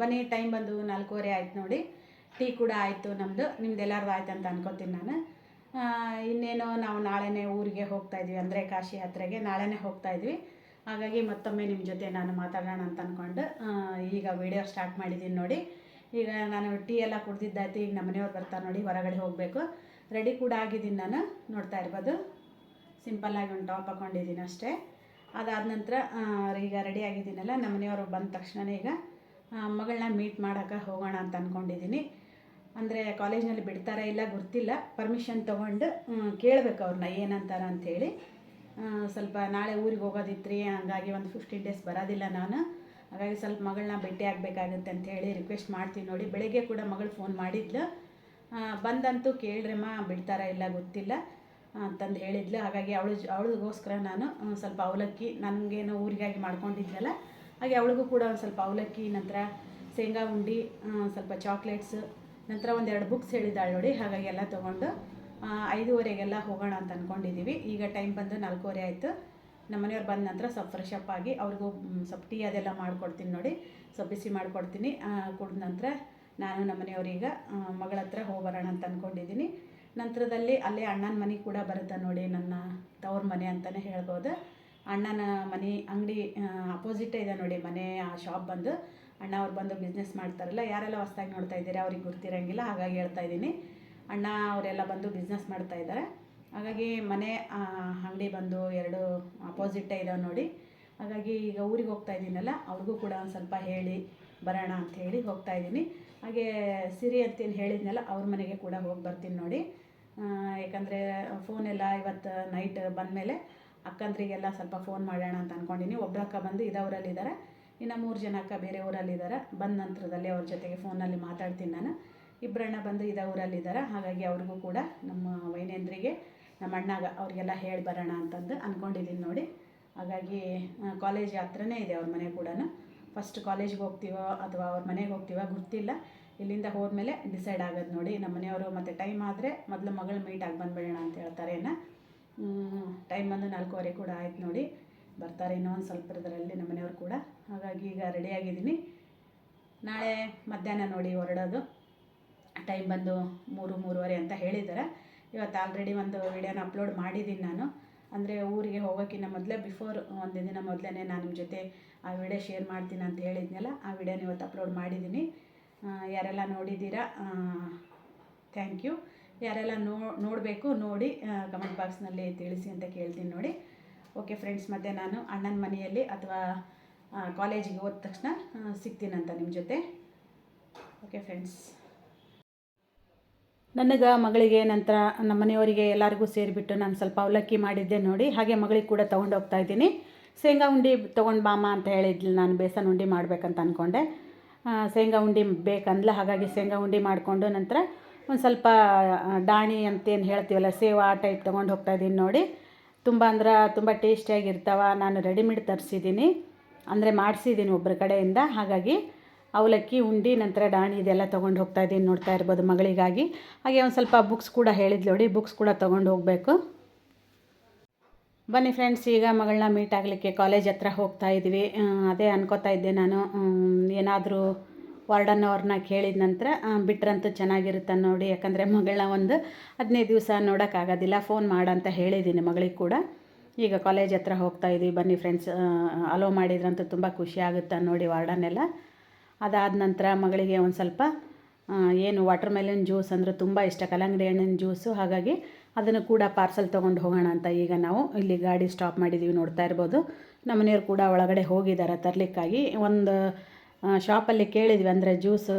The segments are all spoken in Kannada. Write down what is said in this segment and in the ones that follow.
ಬನ್ನಿ ಟೈಮ್ ಬಂದು ನಾಲ್ಕೂವರೆ ಆಯ್ತು ನೋಡಿ. ಟೀ ಕೂಡ ಆಯಿತು ನಮ್ಮದು ನಿಮ್ದು ಎಲ್ಲರೂ ಆಯ್ತು ಅಂತ ಅನ್ಕೋತೀನಿ ನಾನು. ಇನ್ನೇನು ನಾವು ನಾಳೆನೇ ಊರಿಗೆ ಹೋಗ್ತಾ ಇದ್ವಿ, ಅಂದರೆ ಕಾಶಿ ಯಾತ್ರೆಗೆ ನಾಳೆನೇ ಹೋಗ್ತಾ ಇದ್ವಿ. ಹಾಗಾಗಿ ಮತ್ತೊಮ್ಮೆ ನಿಮ್ಮ ಜೊತೆ ನಾನು ಮಾತಾಡೋಣ ಅಂತ ಅಂದ್ಕೊಂಡು ಈಗ ವಿಡಿಯೋ ಸ್ಟಾರ್ಟ್ ಮಾಡಿದ್ದೀನಿ ನೋಡಿ. ಈಗ ನಾನು ಟೀ ಎಲ್ಲ ಕುಡ್ದಿದ್ದಾಯ್ತು. ಈಗ ನಮ್ಮ ಮನೆಯವ್ರು ಬರ್ತಾರೆ ನೋಡಿ, ಹೊರಗಡೆ ಹೋಗಬೇಕು. ರೆಡಿ ಕೂಡ ಆಗಿದ್ದೀನಿ ನಾನು. ನೋಡ್ತಾ ಇರ್ಬೋದು. ಸಿಂಪಲ್ಲಾಗಿ ಒಂದು ಟಾಪ್ ಹಾಕೊಂಡಿದ್ದೀನಿ ಅಷ್ಟೇ. ಅದಾದ ನಂತರ ಈಗ ರೆಡಿ ಆಗಿದ್ದೀನಲ್ಲ ನಮ್ಮ ಮನೆಯವರು ಬಂದ ತಕ್ಷಣನೇ ಈಗ ಮಗಳನ್ನ ಮೀಟ್ ಮಾಡೋಕ್ಕೆ ಹೋಗೋಣ ಅಂತ ಅಂದ್ಕೊಂಡಿದ್ದೀನಿ ಅಂದರೆ ಕಾಲೇಜ್ನಲ್ಲಿ ಬಿಡ್ತಾರಾ ಇಲ್ಲ ಗೊತ್ತಿಲ್ಲ ಪರ್ಮಿಷನ್ ತೊಗೊಂಡು ಕೇಳಬೇಕು ಅವ್ರನ್ನ ಏನಂತಾರ ಅಂಥೇಳಿ ಸ್ವಲ್ಪ ನಾಳೆ ಊರಿಗೆ ಹೋಗೋದಿತ್ತು ರೀ ಹಂಗಾಗಿ ಒಂದು ಫಿಫ್ಟೀನ್ ಡೇಸ್ ಬರೋದಿಲ್ಲ ನಾನು. ಹಾಗಾಗಿ ಸ್ವಲ್ಪ ಮಗಳನ್ನ ಭೇಟಿ ಆಗಬೇಕಾಗುತ್ತೆ ಹೇಳಿ ರಿಕ್ವೆಸ್ಟ್ ಮಾಡ್ತೀನಿ ನೋಡಿ. ಬೆಳಗ್ಗೆ ಕೂಡ ಮಗಳು ಫೋನ್ ಮಾಡಿದ್ಲು. ಬಂದಂತೂ ಕೇಳ್ರಮ್ಮ, ಬಿಡ್ತಾರಾ ಇಲ್ಲ ಗೊತ್ತಿಲ್ಲ ಅಂತಂದು ಹೇಳಿದ್ಲು. ಹಾಗಾಗಿ ಅವಳು ಅವಳಿಗೋಸ್ಕರ ನಾನು ಸ್ವಲ್ಪ ಅವಲಕ್ಕಿ, ನನಗೇನು ಊರಿಗಾಗಿ ಮಾಡ್ಕೊಂಡಿದ್ನಲ್ಲ ಹಾಗೆ ಅವಳಿಗೂ ಕೂಡ ಒಂದು ಸ್ವಲ್ಪ ಅವಲಕ್ಕಿ, ನಂತರ ಶೇಂಗಾ ಉಂಡಿ ಸ್ವಲ್ಪ ಚಾಕ್ಲೇಟ್ಸ್ ನಂತರ ಒಂದೆರಡು ಬುಕ್ಸ್ ಹೇಳಿದ್ದಾಳೆ ನೋಡಿ, ಹಾಗಾಗಿ ಎಲ್ಲ ತೊಗೊಂಡು ಐದುವರೆಗೆಲ್ಲ ಹೋಗೋಣ ಅಂತ ಅಂದ್ಕೊಂಡಿದ್ದೀವಿ ಈಗ ಟೈಮ್ ಬಂದು ನಾಲ್ಕೂವರೆ ಆಯಿತು. ನಮ್ಮ ಮನೆಯವ್ರು ಬಂದ ನಂತರ ಸ್ವಲ್ಪ ಫ್ರೆಶ್ ಅಪ್ ಆಗಿ ಅವ್ರಿಗೂ ಸ್ವಲ್ಪ ಟೀ ಅದೆಲ್ಲ ಮಾಡಿಕೊಡ್ತೀನಿ ನೋಡಿ, ಸ್ವಲ್ಪ ಬಿಸಿ ಮಾಡಿಕೊಡ್ತೀನಿ. ಕುಡಿದ ನಂತರ ನಾನು ನಮ್ಮ ಮನೆಯವ್ರೀಗ ಮಗಳ ಹತ್ರ ಹೋಗ್ಬರೋಣ ಅಂತ ಅಂದ್ಕೊಂಡಿದ್ದೀನಿ ನಂತರದಲ್ಲಿ ಅಲ್ಲೇ ಅಣ್ಣನ ಮನೆ ಕೂಡ ಬರುತ್ತೆ ನೋಡಿ, ನನ್ನ ತವ್ರ ಮನೆ ಅಂತಲೇ ಹೇಳ್ಬೋದು. ಅಣ್ಣನ ಮನೆ ಅಂಗಡಿ ಅಪೋಸಿಟೇ ಇದೆ ನೋಡಿ ಮನೆ, ಆ ಶಾಪ್ ಬಂದು. ಅಣ್ಣ ಅವ್ರು ಬಂದು ಬಿಸ್ನೆಸ್ ಮಾಡ್ತಾರಲ್ಲ, ಯಾರೆಲ್ಲ ಹೊಸ್ದಾಗಿ ನೋಡ್ತಾ ಇದ್ದೀರಾ ಅವ್ರಿಗೆ ಗೊತ್ತಿರೋಂಗಿಲ್ಲ ಹಾಗಾಗಿ ಹೇಳ್ತಾ ಇದ್ದೀನಿ. ಅಣ್ಣ ಅವರೆಲ್ಲ ಬಂದು ಬಿಸ್ನೆಸ್ ಮಾಡ್ತಾ ಇದ್ದಾರೆ. ಹಾಗಾಗಿ ಮನೆ ಅಂಗಡಿ ಬಂದು ಎರಡು ಅಪೋಸಿಟೇ ಇದಾವೆ ನೋಡಿ. ಹಾಗಾಗಿ ಈಗ ಊರಿಗೆ ಹೋಗ್ತಾ ಇದ್ದೀನಲ್ಲ, ಅವ್ರಿಗೂ ಕೂಡ ಒಂದು ಸ್ವಲ್ಪ ಹೇಳಿ ಬರೋಣ ಅಂತ ಹೇಳಿ ಹೋಗ್ತಾ ಇದ್ದೀನಿ. ಹಾಗೆ ಸಿರಿ ಅಂತೇನು ಹೇಳಿದ್ನಲ್ಲ, ಅವ್ರ ಮನೆಗೆ ಕೂಡ ಹೋಗಿ ಬರ್ತೀನಿ ನೋಡಿ. ಯಾಕಂದರೆ ಫೋನೆಲ್ಲ ಇವತ್ತು ನೈಟ್ ಬಂದಮೇಲೆ ಅಕ್ಕಂದ್ರಿಗೆಲ್ಲ ಸ್ವಲ್ಪ ಫೋನ್ ಮಾಡೋಣ ಅಂತ ಅಂದ್ಕೊಂಡಿನಿ ಒಬ್ಬರು ಅಕ್ಕ ಬಂದು ಇದೇ ಊರಲ್ಲಿದ್ದಾರೆ ಇನ್ನು ಮೂರು ಜನ ಅಕ್ಕ ಬೇರೆ ಊರಲ್ಲಿದ್ದಾರೆ ಬಂದ ನಂತರದಲ್ಲಿ ಅವ್ರ ಜೊತೆಗೆ ಫೋನಲ್ಲಿ ಮಾತಾಡ್ತೀನಿ ನಾನು. ಇಬ್ಬರಣ್ಣ ಬಂದು ಇದೇ ಊರಲ್ಲಿದ್ದಾರೆ ಹಾಗಾಗಿ ಅವ್ರಿಗೂ ಕೂಡ ನಮ್ಮ ವೈನೇಂದ್ರಿಗೆ, ನಮ್ಮ ಅಣ್ಣಾಗ ಅವ್ರಿಗೆಲ್ಲ ಹೇಳಿ ಬರೋಣ ಅಂತಂದು ಅಂದ್ಕೊಂಡಿದ್ದೀನಿ ನೋಡಿ. ಹಾಗಾಗಿ ಕಾಲೇಜ್ ಹತ್ರನೇ ಇದೆ ಅವ್ರ ಮನೆ ಕೂಡ ಫಸ್ಟ್ ಕಾಲೇಜ್ಗೆ ಹೋಗ್ತೀವೋ ಅಥವಾ ಅವ್ರ ಮನೆಗೆ ಹೋಗ್ತೀವೋ ಗೊತ್ತಿಲ್ಲ. ಇಲ್ಲಿಂದ ಹೋದ್ಮೇಲೆ ಡಿಸೈಡ್ ಆಗೋದು ನೋಡಿ. ನಮ್ಮ ಮನೆಯವರು ಮತ್ತು ಟೈಮ್ ಆದರೆ ಮೊದಲು ಮಗಳು ಆಗಿ ಬಂದ್ಬಿಡೋಣ ಅಂತ ಹೇಳ್ತಾರೆ ಏನ. ಟೈಮ್ ಬಂದು ನಾಲ್ಕೂವರೆ ಕೂಡ ಆಯ್ತು ನೋಡಿ. ಬರ್ತಾರೆ ಇನ್ನೂ ಒಂದು ಸ್ವಲ್ಪ ಇದರಲ್ಲಿ ನಮ್ಮ ಮನೆಯವ್ರು ಕೂಡ. ಹಾಗಾಗಿ ಈಗ ರೆಡಿಯಾಗಿದ್ದೀನಿ ನಾಳೆ ಮಧ್ಯಾಹ್ನ ನೋಡಿ ಹೊರಡೋದು. ಟೈಮ್ ಬಂದು ಮೂರು, ಮೂರುವರೆ ಅಂತ ಹೇಳಿದ್ದಾರೆ. ಇವತ್ತು ಆಲ್ರೆಡಿ ಒಂದು ವಿಡಿಯೋನ ಅಪ್ಲೋಡ್ ಮಾಡಿದ್ದೀನಿ ನಾನು. ಅಂದರೆ ಊರಿಗೆ ಹೋಗೋಕ್ಕಿಂತ ಮೊದಲೇ ಬಿಫೋರ್ ಒಂದು ದಿನ ಮೊದಲೇ ನಾನು ನಿಮ್ಮ ಜೊತೆ ಆ ವಿಡಿಯೋ ಶೇರ್ ಮಾಡ್ತೀನಿ ಅಂತ ಹೇಳಿದ್ನಲ್ಲ, ಆ ವಿಡಿಯೋನ ಇವತ್ತು ಅಪ್ಲೋಡ್ ಮಾಡಿದ್ದೀನಿ. ಯಾರೆಲ್ಲ ನೋಡಿದ್ದೀರಾ ಥ್ಯಾಂಕ್ ಯು ಯಾರೆಲ್ಲ ನೋ, ನೋಡಬೇಕು, ನೋಡಿ ಕಮೆಂಟ್ ಬಾಕ್ಸ್ನಲ್ಲಿ ತಿಳಿಸಿ ಅಂತ ಕೇಳ್ತೀನಿ ನೋಡಿ. ಓಕೆ ಫ್ರೆಂಡ್ಸ್ ಮತ್ತು ನಾನು ಅಣ್ಣನ ಮನೆಯಲ್ಲಿ ಅಥವಾ ಕಾಲೇಜಿಗೆ ಹೋದ ತಕ್ಷಣ ಸಿಗ್ತೀನಂತ ನಿಮ್ಮ ಜೊತೆ. ಓಕೆ ಫ್ರೆಂಡ್ಸ್ ನನಗೆ ಮಗಳಿಗೆ ನಂತರ ನಮ್ಮ ಮನೆಯವರಿಗೆ ಎಲ್ಲರಿಗೂ ಸೇರಿಬಿಟ್ಟು ನಾನು ಸ್ವಲ್ಪ ಅವಲಕ್ಕಿ ಮಾಡಿದ್ದೆ ನೋಡಿ. ಹಾಗೆ ಮಗಳಿಗೆ ಕೂಡ ತೊಗೊಂಡು ಹೋಗ್ತಾ ಇದ್ದೀನಿ. ಶೇಂಗಾ ಉಂಡಿ ತೊಗೊಂಡು ಬಾಮ ಅಂತ ಹೇಳಿದ್ಲು ನಾನು, ಬೇಸನ್ ಉಂಡಿ ಮಾಡಬೇಕಂತ ಅಂದ್ಕೊಂಡೆ ಶೇಂಗಾ ಉಂಡಿ ಬೇಕಂದ್ಲ, ಹಾಗಾಗಿ ಶೇಂಗಾ ಉಂಡಿ ಮಾಡಿಕೊಂಡು ನಂತರ ಒಂದು ಸ್ವಲ್ಪ ಡಾಣಿ ಅಂತೇನು ಹೇಳ್ತೀವಲ್ಲ, ಸೇವ್ ಆ ಟೈಪ್ ತೊಗೊಂಡು ಹೋಗ್ತಾ ಇದ್ದೀನಿ ನೋಡಿ. ತುಂಬ ಅಂದ್ರೆ ತುಂಬ ಟೇಸ್ಟಿಯಾಗಿರ್ತಾವ ನಾನು ರೆಡಿಮೇಡ್ ತರಿಸಿದ್ದೀನಿ ಅಂದರೆ ಮಾಡಿಸಿದ್ದೀನಿ ಒಬ್ಬರ ಕಡೆಯಿಂದ. ಹಾಗಾಗಿ ಅವಲಕ್ಕಿ, ಉಂಡಿ, ನಂತರ ಡಾಣಿ ಇದೆಲ್ಲ ತೊಗೊಂಡು ಹೋಗ್ತಾ ಇದ್ದೀನಿ ನೋಡ್ತಾ ಇರ್ಬೋದು ಮಗಳಿಗಾಗಿ. ಹಾಗೆ ಒಂದು ಸ್ವಲ್ಪ ಬುಕ್ಸ್ ಕೂಡ ಹೇಳಿದ್ಲು ನೋಡಿ ಬುಕ್ಸ್ ಕೂಡ ತೊಗೊಂಡು ಹೋಗಬೇಕು. ಬನ್ನಿ ಫ್ರೆಂಡ್ಸ್ ಈಗ ಮಗಳನ್ನ ಮೀಟ್ ಆಗಲಿಕ್ಕೆ ಕಾಲೇಜ್ ಹತ್ರ ಹೋಗ್ತಾ ಇದ್ವಿ. ಅದೇ ಅನ್ಕೋತಾ ಇದ್ದೆ ನಾನು. ಏನಾದರೂ ವಾರ್ಡನ್ ಅವ್ರನ್ನ ಕೇಳಿದ ನಂತರ ಬಿಟ್ರಂತೂ ಚೆನ್ನಾಗಿರುತ್ತೆ ನೋಡಿ, ಯಾಕಂದರೆ ಮಗಳನ್ನ ಒಂದು ಹದಿನೈದು ದಿವಸ ನೋಡೋಕ್ಕಾಗೋದಿಲ್ಲ, ಫೋನ್ ಮಾಡಂತ ಹೇಳಿದ್ದೀನಿ ಮಗಳಿಗೆ ಕೂಡ. ಈಗ ಕಾಲೇಜ್ ಹತ್ರ ಹೋಗ್ತಾ ಇದ್ದೀವಿ ಬನ್ನಿ ಫ್ರೆಂಡ್ಸ್ ಅಲೋ ಮಾಡಿದ್ರಂತೂ ತುಂಬ ಖುಷಿ ಆಗುತ್ತೆ ನೋಡಿ ವಾರ್ಡನ್ನೆಲ್ಲ. ಅದಾದ ನಂತರ ಮಗಳಿಗೆ ಒಂದು ಸ್ವಲ್ಪ ಏನು ವಾಟರ್ ಮೆಲನ್ ಜ್ಯೂಸ್ ಅಂದರೆ ತುಂಬ ಇಷ್ಟ, ಕಲ್ಲಂಗಡಿ ಹಣ್ಣಿನ ಜ್ಯೂಸು, ಹಾಗಾಗಿ ಅದನ್ನು ಕೂಡ ಪಾರ್ಸಲ್ ತೊಗೊಂಡು ಹೋಗೋಣ ಅಂತ ಈಗ ನಾವು ಇಲ್ಲಿ ಗಾಡಿ ಸ್ಟಾಪ್ ಮಾಡಿದ್ದೀವಿ ನೋಡ್ತಾ ಇರ್ಬೋದು. ನಮ್ಮ ಮನೆಯವ್ರು ಕೂಡ ಒಳಗಡೆ ಹೋಗಿದ್ದಾರೆ ತರಲಿಕ್ಕಾಗಿ. ಒಂದು ಶಾಪಲ್ಲಿ ಕೇಳಿದ್ವಿ ಅಂದರೆ ಜ್ಯೂಸ್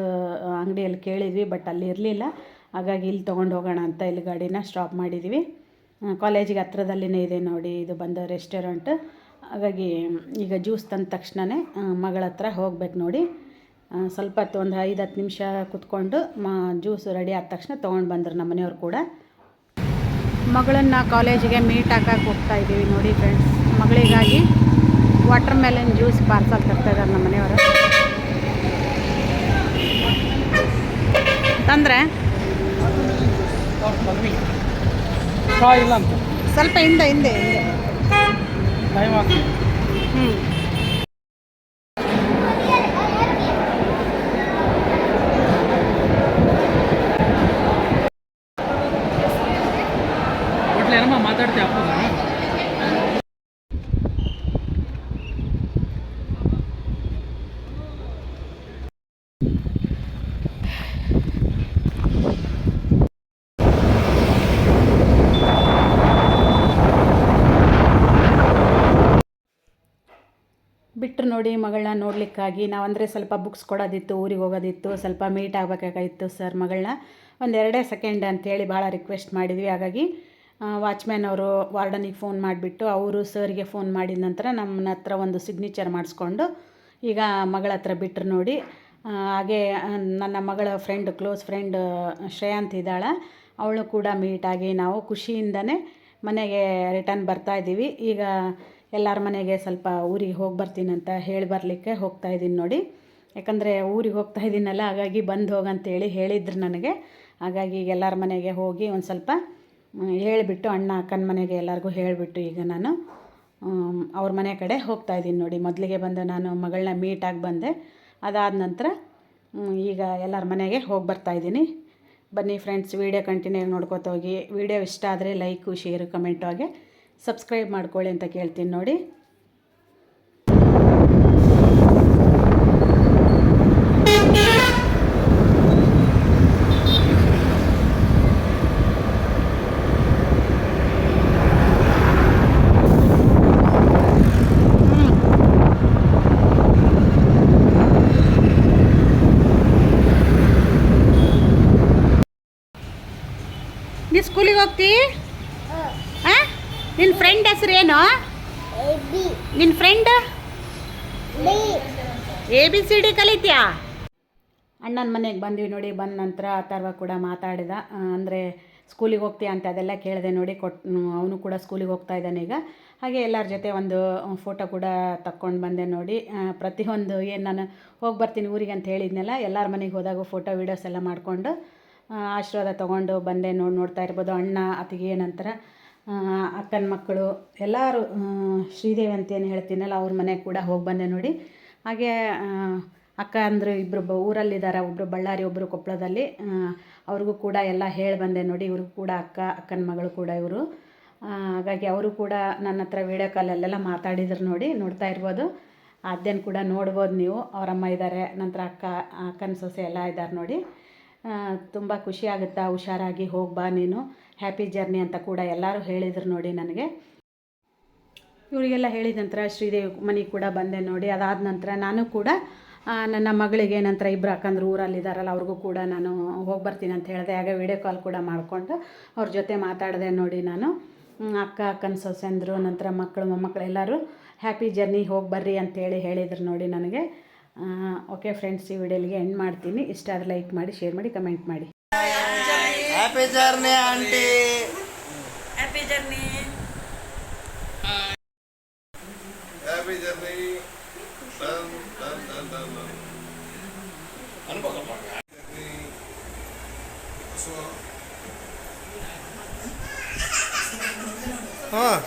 ಅಂಗಡಿಯಲ್ಲಿ ಕೇಳಿದ್ವಿ ಬಟ್ ಅಲ್ಲಿ ಇರಲಿಲ್ಲ. ಹಾಗಾಗಿ ಇಲ್ಲಿ ತೊಗೊಂಡು ಹೋಗೋಣ ಅಂತ ಇಲ್ಲಿ ಗಾಡಿನ ಸ್ಟಾಪ್ ಮಾಡಿದ್ವಿ. ಕಾಲೇಜಿಗೆ ಹತ್ರದಲ್ಲಿನೇ ಇದೆ ನೋಡಿ, ಇದು ಬಂದು ರೆಸ್ಟೋರೆಂಟ್ ಹಾಗಾಗಿ, ಈಗ ಜ್ಯೂಸ್ ತಂದ ತಕ್ಷಣವೇ ಮಗಳ ಹತ್ರ ಹೋಗ್ಬೇಕು ನೋಡಿ. ಸ್ವಲ್ಪ ಹೊತ್ತು ಒಂದು ಐದು ಹತ್ತು ನಿಮಿಷ ಕುತ್ಕೊಂಡು, ಮಾ ಜ್ಯೂಸ್ ರೆಡಿ ಆದ ತಕ್ಷಣ ತೊಗೊಂಡು ಬಂದರು ನಮ್ಮ ಮನೆಯವ್ರು ಕೂಡ. ಮಗಳನ್ನು ಕಾಲೇಜಿಗೆ ಮೀಟ್ ಹಾಕಕ್ಕೆ ಹೋಗ್ತಾ ಇದ್ದೀವಿ ನೋಡಿ ಫ್ರೆಂಡ್ಸ್ ಮಗಳಿಗಾಗಿ ವಾಟರ್ ಮೆಲನ್ ಜ್ಯೂಸ್ ಪಾರ್ಸಲ್ ತರ್ತಾ ಇದ್ದಾರೆ ನಮ್ಮ ಮನೆಯವರು. ತಂದರೆ? ಇಲ್ಲ ಅಂತ. ಸ್ವಲ್ಪ ಹಿಂದೆ ಹಿಂದೆ ಹಿಂದೆ. ಹ್ಞೂ ಬಿಟ್ಟರು ನೋಡಿ ಮಗಳನ್ನ ನೋಡಲಿಕ್ಕಾಗಿ. ನಾವು ಅಂದರೆ ಸ್ವಲ್ಪ ಬುಕ್ಸ್ ಕೊಡೋದಿತ್ತು, ಊರಿಗೆ ಹೋಗೋದಿತ್ತು, ಸ್ವಲ್ಪ ಮೀಟ್ ಆಗಬೇಕಾಗಿತ್ತು ಸರ್ ಮಗಳನ್ನ. ಒಂದು ಎರಡೇ ಸೆಕೆಂಡ್ ಅಂತೇಳಿ ಭಾಳ ರಿಕ್ವೆಸ್ಟ್ ಮಾಡಿದ್ವಿ. ಹಾಗಾಗಿ ವಾಚ್ಮ್ಯಾನ್ ಅವರು ವಾರ್ಡನಿಗೆ ಫೋನ್ ಮಾಡಿಬಿಟ್ಟು ಅವರು ಸರ್ಗೆ ಫೋನ್ ಮಾಡಿದ ನಂತರ ನಮ್ಮನ್ನ ಹತ್ರ ಒಂದು ಸಿಗ್ನೇಚರ್ ಮಾಡಿಸ್ಕೊಂಡು ಈಗ ಮಗಳ ಹತ್ರ ಬಿಟ್ಟರು ನೋಡಿ ಹಾಗೆ ನನ್ನ ಮಗಳ ಫ್ರೆಂಡ್ ಕ್ಲೋಸ್ ಫ್ರೆಂಡ್ ಶ್ರೇಯಾಂತ್ ಇದ್ದಾಳೆ. ಅವಳು ಕೂಡ ಮೀಟಾಗಿ ನಾವು ಖುಷಿಯಿಂದನೇ ಮನೆಗೆ ರಿಟರ್ನ್ ಬರ್ತಾ ಇದ್ದೀವಿ. ಈಗ ಎಲ್ಲರ ಮನೆಗೆ ಸ್ವಲ್ಪ ಊರಿಗೆ ಹೋಗಿ ಬರ್ತೀನಿ ಅಂತ ಹೇಳಿ ಬರಲಿಕ್ಕೆ ಹೋಗ್ತಾ ಇದ್ದೀನಿ ನೋಡಿ. ಯಾಕಂದರೆ ಊರಿಗೆ ಹೋಗ್ತಾ ಇದ್ದೀನಲ್ಲ, ಹಾಗಾಗಿ ಬಂದು ಹೋಗಂತೇಳಿ ಹೇಳಿದ್ರು ನನಗೆ. ಹಾಗಾಗಿ ಈಗ ಎಲ್ಲರ ಮನೆಗೆ ಹೋಗಿ ಒಂದು ಸ್ವಲ್ಪ ಹೇಳಿಬಿಟ್ಟು ಅಣ್ಣ, ಅಕ್ಕನ ಮನೆಗೆ ಎಲ್ಲರಿಗೂ ಹೇಳಿಬಿಟ್ಟು ಈಗ ನಾನು ಅವ್ರ ಮನೆ ಕಡೆ ಹೋಗ್ತಾ ಇದ್ದೀನಿ ನೋಡಿ. ಮೊದಲಿಗೆ ಬಂದು ನಾನು ಮಗಳನ್ನ ಮೀಟಾಗಿ ಬಂದೆ. ಅದಾದ ನಂತರ ಈಗ ಎಲ್ಲರ ಮನೆಗೆ ಹೋಗಿ ಬರ್ತಾ ಇದ್ದೀನಿ. ಬನ್ನಿ ಫ್ರೆಂಡ್ಸ್ ವೀಡಿಯೋ ಕಂಟಿನ್ಯೂ ನೋಡ್ಕೊತ ಹೋಗಿ. ವೀಡಿಯೋ ಇಷ್ಟ ಆದರೆ ಲೈಕು ಶೇರು ಕಮೆಂಟು ಹಾಗೆ. ಸಬ್ಸ್ಕ್ರೈಬ್ ಮಾಡ್ಕೊಳ್ಳಿ ಅಂತ ಕೇಳ್ತೀನಿ ನೋಡಿ. ನೀ ಸ್ಕೂಲಿಗೆ ಹೋಗ್ತೀ? ಹಾಂ. ನಿನ್ನ ಫ್ರೆಂಡ್ ಹೆಸರು ಏನು ನಿನ್ನ friend A B C D ಕಲಿತೀಯಾ? ಅಣ್ಣನ ಮನೆಗೆ ಬಂದ್ವಿ ನೋಡಿ ಬಂದ ನಂತರ ಅಥರ್ವ ಕೂಡ ಮಾತಾಡಿದ. ಅಂದರೆ ಸ್ಕೂಲಿಗೆ ಹೋಗ್ತೀಯ ಅಂತ ಅದೆಲ್ಲ ಕೇಳಿದೆ ನೋಡಿ ಕೊಟ್ಟು ಅವನು ಕೂಡ ಸ್ಕೂಲಿಗೆ ಹೋಗ್ತಾ ಇದ್ದಾನೆ ಈಗ. ಹಾಗೆ ಎಲ್ಲರ ಜೊತೆ ಒಂದು ಫೋಟೋ ಕೂಡ ತಕ್ಕೊಂಡು ಬಂದೆ ನೋಡಿ. ಪ್ರತಿಯೊಂದು ಏನು ನಾನು ಹೋಗಿ ಬರ್ತೀನಿ ಊರಿಗೆ ಅಂತ ಹೇಳಿದ್ನಲ್ಲ ಎಲ್ಲರ ಮನೆಗೆ ಹೋದಾಗ ಫೋಟೋ ವೀಡಿಯೋಸ್ ಎಲ್ಲ ಮಾಡಿಕೊಂಡು ಆಶೀರ್ವಾದ ತೊಗೊಂಡು ಬಂದೆ ನೋಡಿ ನೋಡ್ತಾ ಇರ್ಬೋದು ಅಣ್ಣ ಅತಿಗೆ ನಂತರ ಅಕ್ಕನ ಮಕ್ಕಳು, ಎಲ್ಲರೂ ಶ್ರೀದೇವಿ ಅಂತ ಏನು ಹೇಳ್ತೀನಲ್ಲ, ಅವ್ರ ಮನೆಗೆ ಕೂಡ ಹೋಗಿ ಬಂದೆ ನೋಡಿ. ಹಾಗೆ ಅಕ್ಕ ಅಂದರು ಇಬ್ಬರು ಬ ಊರಲ್ಲಿದ್ದಾರೆ ಒಬ್ಬರು ಬಳ್ಳಾರಿ ಒಬ್ಬರು ಕೊಪ್ಪಳದಲ್ಲಿ ಅವ್ರಿಗೂ ಕೂಡ ಎಲ್ಲ ಹೇಳಿ ಬಂದೆ ನೋಡಿ, ಇವ್ರಿಗೂ ಕೂಡ ಅಕ್ಕ, ಅಕ್ಕನ ಮಗಳು ಕೂಡ ಇವರು. ಹಾಗಾಗಿ ಅವರು ಕೂಡ ನನ್ನ ಹತ್ರ ವೀಡಿಯೋ ಕಾಲಲ್ಲೆಲ್ಲ ಮಾತಾಡಿದ್ರು ನೋಡಿ, ನೋಡ್ತಾ ಇರ್ಬೋದು. ಅದೇನು ಕೂಡ ನೋಡ್ಬೋದು ನೀವು. ಅವರಮ್ಮ ಇದ್ದಾರೆ ನಂತರ ಅಕ್ಕ, ಅಕ್ಕನ ಸೊಸೆ ಎಲ್ಲ ಇದ್ದಾರೆ ನೋಡಿ. ತುಂಬ ಖುಷಿ ಆಗುತ್ತಾ, ಹುಷಾರಾಗಿ ಹೋಗಿ ಬಾ ನೀನು. ಹ್ಯಾಪಿ ಜರ್ನಿ ಅಂತ ಕೂಡ ಎಲ್ಲರೂ ಹೇಳಿದರು ನೋಡಿ ನನಗೆ. ಇವರಿಗೆಲ್ಲ ಹೇಳಿದ ನಂತರ ಶ್ರೀದೇವಿ ಮನೆ ಕೂಡ ಬಂದೆ ನೋಡಿ. ಅದಾದ ನಂತರ ನಾನು ಕೂಡ ನನ್ನ ಮಗಳಿಗೆ ನಂತರ ಇಬ್ಬರು ಅಕ್ಕಂದ್ರು ಊರಲ್ಲಿದ್ದಾರಲ್ಲ ಅವ್ರಿಗೂ ಕೂಡ ನಾನು ಹೋಗಿ ಬರ್ತೀನಿ ಅಂತ ಹೇಳಿದೆ. ಆಗ ವಿಡಿಯೋ ಕಾಲ್ ಕೂಡ ಮಾಡಿಕೊಂಡು ಅವ್ರ ಜೊತೆ ಮಾತಾಡಿದೆ ನೋಡಿ ನಾನು. ಅಕ್ಕ, ಅಕ್ಕನ ಸೊಸೆಂದರು, ನಂತರ ಮಕ್ಕಳು ಮೊಮ್ಮಕ್ಕಳು ಎಲ್ಲರೂ ಹ್ಯಾಪಿ ಜರ್ನಿ ಹೋಗಿ ಬರ್ರಿ ಅಂತೇಳಿ ಹೇಳಿದ್ರು ನೋಡಿ ನನಗೆ. ಓಕೆ ಫ್ರೆಂಡ್ಸ್ ಈ ವಿಡಿಯೋಲಿಗೆ ಎಂಡ್ ಮಾಡ್ತೀನಿ. ಇಷ್ಟ ಆದರೆ ಲೈಕ್ ಮಾಡಿ ಶೇರ್ ಮಾಡಿ. ಕಮೆಂಟ್ ಮಾಡಿ happy journey aunty happy journey happy journey ಹಾಂ